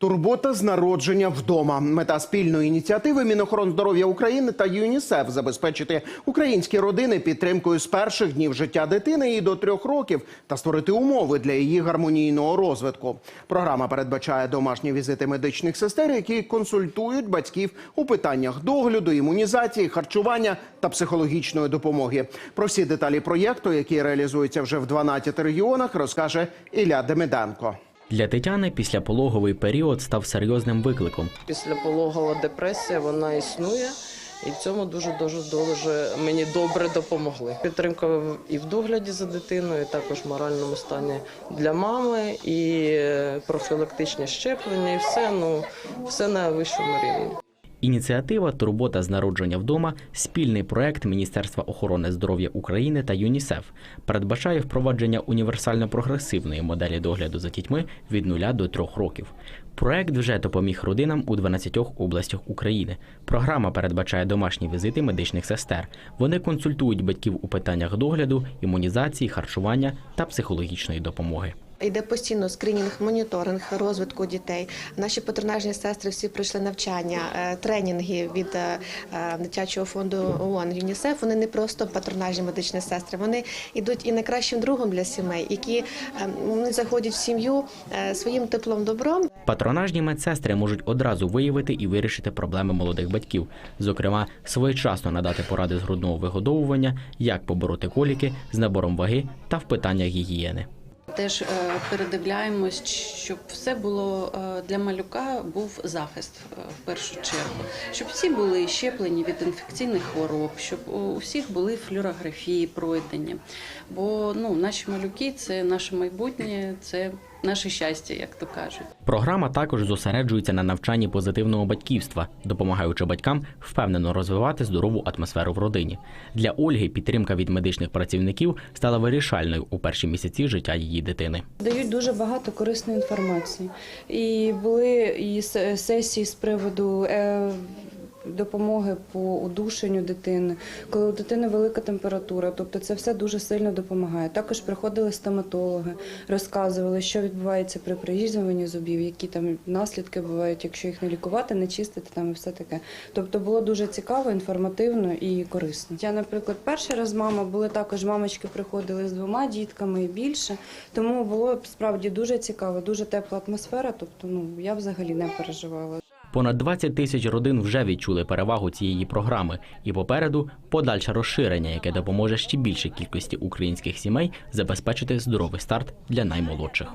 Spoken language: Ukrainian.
Турбота з народження вдома. Мета спільної ініціативи Мінохорон здоров'я України та ЮНІСЕФ забезпечити українські родини підтримкою з перших днів життя дитини і до трьох років та створити умови для її гармонійного розвитку. Програма передбачає домашні візити медичних сестер, які консультують батьків у питаннях догляду, імунізації, харчування та психологічної допомоги. Про всі деталі проєкту, який реалізується вже в 12 регіонах, розкаже Ілля Демиденко. Для Тетяни післяпологовий період став серйозним викликом. Післяпологова депресія вона існує. І в цьому дуже дуже дуже мені добре допомогли. Підтримка і в догляді за дитиною, і також в моральному стані для мами, і е, профілактичні щеплення, і все ну все на вищому рівні. Ініціатива Турбота з народження вдома спільний проект Міністерства охорони здоров'я України та ЮНІСЕФ передбачає впровадження універсально прогресивної моделі догляду за дітьми від 0 до 3 років. Проект вже допоміг родинам у 12 областях України. Програма передбачає домашні візити медичних сестер. Вони консультують батьків у питаннях догляду, імунізації, харчування та психологічної допомоги. Йде постійно скринінг, моніторинг розвитку дітей. Наші патронажні сестри всі пройшли навчання, е, тренінги від е, е, дитячого фонду ООН ЮНІСЕФ. Вони не просто патронажні медичні сестри. Вони йдуть і найкращим другом для сімей, які вони заходять в сім'ю своїм теплом добром. Патронажні медсестри можуть одразу виявити і вирішити проблеми молодих батьків, зокрема, своєчасно надати поради з грудного вигодовування, як побороти коліки з набором ваги та в питаннях гігієни. Теж е, передивляємось, щоб все було е, для малюка був захист е, в першу чергу, щоб всі були щеплені від інфекційних хвороб, щоб у всіх були флюорографії пройдені. Бо ну, наші малюки це наше майбутнє, це наше щастя, як то кажуть. Програма також зосереджується на навчанні позитивного батьківства, допомагаючи батькам впевнено розвивати здорову атмосферу в родині. Для Ольги підтримка від медичних працівників стала вирішальною у перші місяці життя її дитини. Дають дуже багато корисної інформації. І були і сесії з приводу е, допомоги по удушенню дитини, коли у дитини велика температура. Тобто це все дуже сильно допомагає. Також приходили стоматологи, розказували, що відбувається при приїжджуванні зубів, які там наслідки бувають, якщо їх не лікувати, не чистити там і все таке. Тобто було дуже цікаво, інформативно і корисно. Я, наприклад, перший раз мама були також мамочки приходили з двома дітками і більше. Тому було справді дуже цікаво, дуже тепла атмосфера. Тобто, ну я взагалі не переживала. Понад 20 тисяч родин вже відчули перевагу цієї програми, і попереду подальше розширення, яке допоможе ще більшій кількості українських сімей забезпечити здоровий старт для наймолодших.